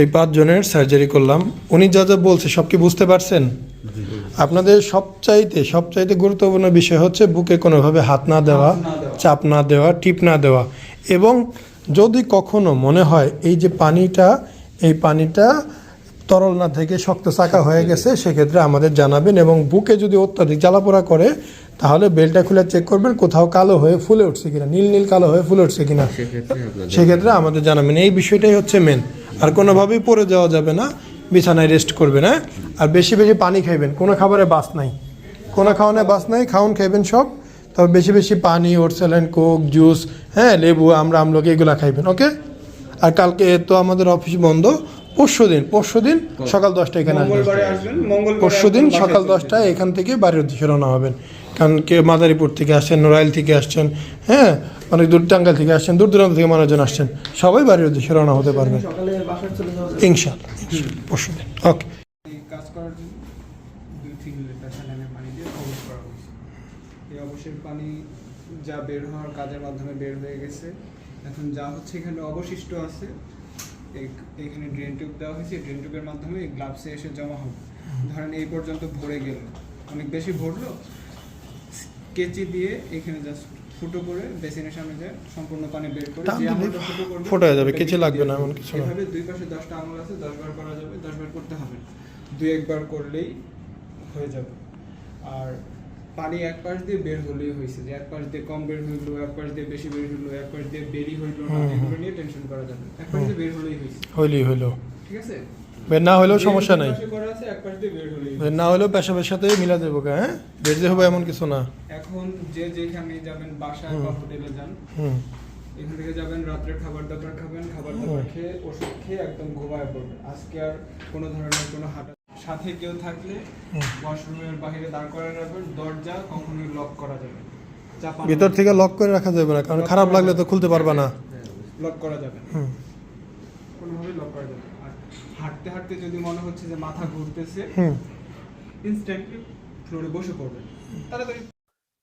এই পাঁচজনের সার্জারি করলাম। উনি যা যা বলছে সব কি বুঝতে পারছেন? আপনাদের সবচাইতে সবচাইতে গুরুত্বপূর্ণ বিষয় হচ্ছে বুকে কোনোভাবে হাত না দেওয়া চাপ না দেওয়া টিপ না দেওয়া। এবং যদি কখনো মনে হয় এই যে পানিটা এই পানিটা তরল না থেকে শক্ত চাকা হয়ে গেছে সেক্ষেত্রে আমাদের জানাবেন এবং বুকে যদি অত্যাধিক জ্বালাপোড়া করে তাহলে বেলটা খুলে চেক করবেন কোথাও কালো হয়ে ফুলে উঠছে কিনা নীল নীল কালো হয়ে ফুলে উঠছে কিনা। সেক্ষেত্রে সেক্ষেত্রে আমাদের জানাবেন। এই বিষয়টাই হচ্ছে মেন আর কোনোভাবেই পড়ে যাওয়া যাবে না বিছানায় রেস্ট করবেন হ্যাঁ? আর বেশি বেশি পানি খাইবেন কোনো খাবারে বাস নাই। কোনো খাওয়ানে বাস নাই খাওন খাইবেন সব তবে বেশি বেশি পানি ওটসেলেন কোক জুস হ্যাঁ লেবু আমরা আমলকি এগুলো খাইবেন ওকে? আর কালকে তো আমাদের অফিস বন্ধ পরশু দিন পরশু দিন সকাল দশটা এখানে আসবেন। পরশু দিন সকাল দশটায় এখান থেকে বাড়ির উদ্দেশ্যে রওনা হবেন। কারণ কে মাদারীপুর থেকে আসছেন নড়াইল থেকে আসছেন হ্যাঁ অনেক দূর টাঙ্গাল থেকে আসছেন, দূর দূরান্ত থেকে মানুষজন আসছেন। সবাই বাড়ির উদ্দেশ্যে রওনা হতে যাওয়া ইনশাল্লাহ ওকে। পানি যা বের হওয়ার কাজের মাধ্যমে বের হয়ে গেছে। এখন যা হচ্ছে এখানে অবশিষ্ট আছে। এখানে দেওয়া হয়েছে। মাধ্যমে গ্লাভসে এসে জমা হবে। ধরেন এই পর্যন্ত ভরে গেল। অনেক বেশি ভরলো। কেচি দিয়ে এখানে জাস্ট ফুটো করে বেসিনের সামনে যায় সম্পূর্ণ পানি বের করে যে আমলটা ফুটো করবে ফোটা হয়ে যাবে, কেচি লাগবে না, এমন কিছু না। এভাবে দুই পাশে দশটা আঙুল আছে দশ বার করা যাবে দশ বার করতে হবে। দুই একবার করলেই হয়ে যাবে। আর পানি এক পাশ দিয়ে বের হলেই হয়েছে যে এক পাশ দিয়ে কম বের হইল এক পাশ দিয়ে বেশি বের হইল এক পাশ দিয়ে বেরি হইল না। এগুলো নিয়ে টেনশন করা যাবে এক পাশ দিয়ে বের হলেই হয়েছে। হইলি হইল। ঠিক আছে? বের না হলেও সমস্যা নাই। বের না হলেও পেশাবের সাথে মিলা দেবো হ্যাঁ? বের যে হবে এমন কিছু না। এখন যে যেখানে যাবেন বাসায় বা হোটেলে যান। এখান থেকে যাবেন রাত্রে খাবার দাবার খাবেন খাবার দাবার খেয়ে ওষুধ খেয়ে একদম ঘুমায় পড়বেন। আজকে আর কোনো ধরনের কোনো হাঁটা সাথে কেউ থাকলে ওয়াশরুমের বাইরে দাঁড় করে রাখবেন দরজা কখনোই লক করা যাবে। ভিতর থেকে লক করে রাখা যাবে না কারণ খারাপ লাগলে তো খুলতে পারবা না। লক করা যাবে কোনোভাবেই লক করা যাবে। আর হাঁটতে হাঁটতে যদি মনে হচ্ছে যে মাথা ঘুরতেছে ইনস্ট্যান্টলি ফ্লোরে বসে পড়বেন। তাড়াতাড়ি